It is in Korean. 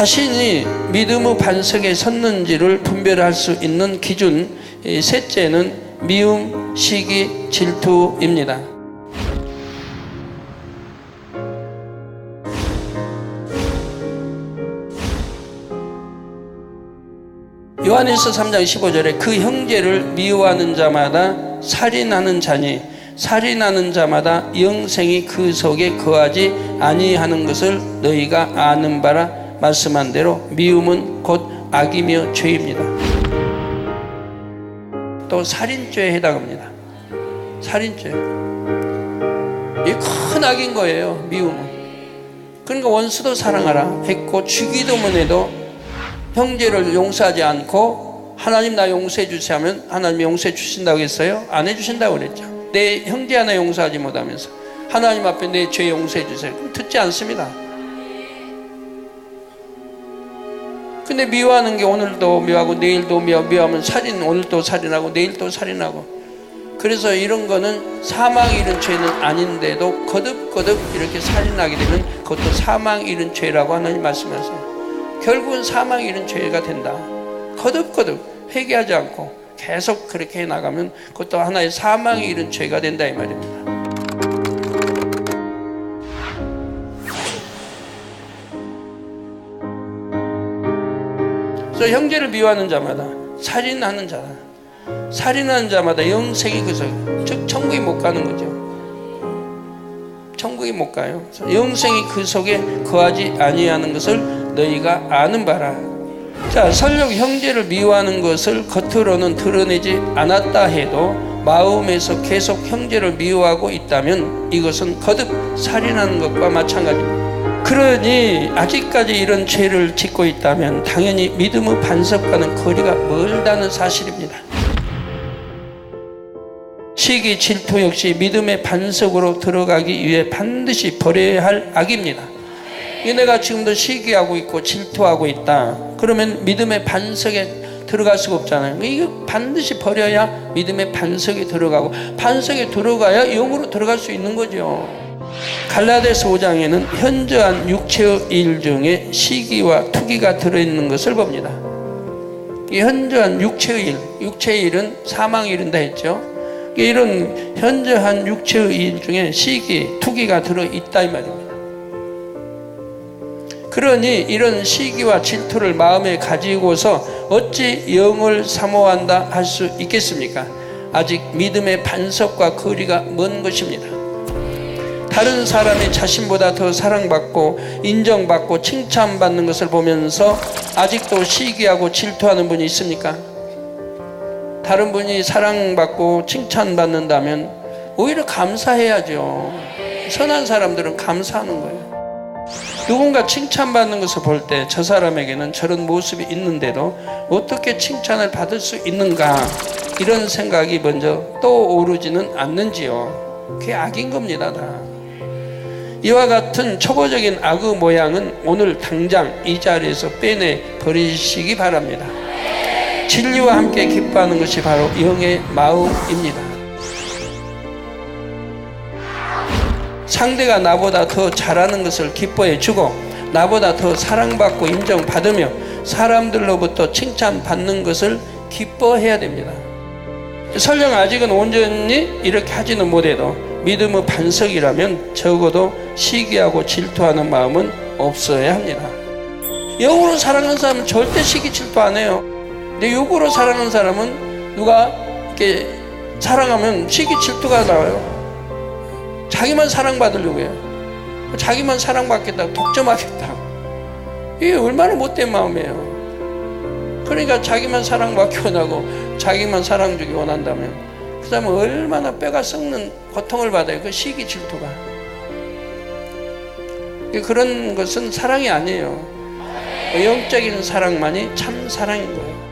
자신이 믿음의 반석에 섰는지를 분별할 수 있는 기준 이 셋째는 미움, 시기, 질투입니다. 요한일서 3장 15절에 그 형제를 미워하는 자마다 살인하는 자니 살인하는 자마다 영생이 그 속에 거하지 아니하는 것을 너희가 아는 바라 말씀한 대로 미움은 곧 악이며 죄입니다. 또 살인죄에 해당합니다. 살인죄. 이큰 악인 거예요. 미움은. 그러니까 원수도 사랑하라 했고 죽이도만 해도 형제를 용서하지 않고 하나님 나 용서해 주세요 하면 하나님 용서해 주신다고 했어요? 안 해 주신다고 그랬죠. 내 형제 하나 용서하지 못하면서 하나님 앞에 내 죄 용서해 주세요. 듣지 않습니다. 근데 미워하는 게 오늘도 미워하고 내일도 미워, 미워하면 살인 오늘도 살인하고 내일도 살인하고 그래서 이런 거는 사망 이른 죄는 아닌데도 거듭거듭 이렇게 살인하게 되면 그것도 사망 이른 죄라고 하나님 말씀하세요. 결국은 사망 이른 죄가 된다. 거듭거듭 회개하지 않고 계속 그렇게 해 나가면 그것도 하나의 사망이 이른 죄가 된다 이 말입니다. 그래서 형제를 미워하는 자마다 살인하는 자다. 살인하는 자마다 영생이 그서 즉 천국에 못 가는 거죠. 천국에 못 가요. 영생이 그 속에 거하지 아니하는 것을 너희가 아는 바라. 자, 설령 형제를 미워하는 것을 겉으로는 드러내지 않았다 해도 마음에서 계속 형제를 미워하고 있다면 이것은 거듭 살인하는 것과 마찬가지입니다. 그러니 아직까지 이런 죄를 짓고 있다면 당연히 믿음의 반석과는 거리가 멀다는 사실입니다. 시기, 질투 역시 믿음의 반석으로 들어가기 위해 반드시 버려야 할 악입니다. 내가 지금도 시기하고 있고 질투하고 있다. 그러면 믿음의 반석에 들어갈 수가 없잖아요. 이거 반드시 버려야 믿음의 반석에 들어가고 반석에 들어가야 영으로 들어갈 수 있는 거죠. 갈라데스 5장에는 현저한 육체의 일 중에 시기와 투기가 들어있는 것을 봅니다. 이 현저한 육체의 일, 육체의 일은 사망의 일인다 했죠. 이런 현저한 육체의 일 중에 시기, 투기가 들어있다 이 말입니다. 그러니 이런 시기와 질투를 마음에 가지고서 어찌 영을 사모한다 할 수 있겠습니까? 아직 믿음의 반석과 거리가 먼 것입니다. 다른 사람이 자신보다 더 사랑받고 인정받고 칭찬받는 것을 보면서 아직도 시기하고 질투하는 분이 있습니까? 다른 분이 사랑받고 칭찬받는다면 오히려 감사해야죠. 선한 사람들은 감사하는 거예요. 누군가 칭찬받는 것을 볼 때 저 사람에게는 저런 모습이 있는데도 어떻게 칭찬을 받을 수 있는가 이런 생각이 먼저 떠오르지는 않는지요. 그게 악인 겁니다. 다. 이와 같은 초보적인 악의 모양은 오늘 당장 이 자리에서 빼내 버리시기 바랍니다. 진리와 함께 기뻐하는 것이 바로 영의 마음입니다. 상대가 나보다 더 잘하는 것을 기뻐해 주고 나보다 더 사랑받고 인정받으며 사람들로부터 칭찬받는 것을 기뻐해야 됩니다. 설령 아직은 온전히 이렇게 하지는 못해도 믿음의 반석이라면 적어도 시기하고 질투하는 마음은 없어야 합니다. 영으로 사랑하는 사람은 절대 시기 질투 안 해요. 근데 육으로 사랑하는 사람은 누가 이렇게 사랑하면 시기 질투가 나와요. 자기만 사랑받으려고 해요. 자기만 사랑받겠다, 독점하겠다. 이게 얼마나 못된 마음이에요. 그러니까 자기만 사랑받기 원하고 자기만 사랑 주기 원한다면 그 사람은 얼마나 뼈가 썩는 고통을 받아요. 그 시기 질투가. 그런 것은 사랑이 아니에요. 영적인 사랑만이 참 사랑인 거예요.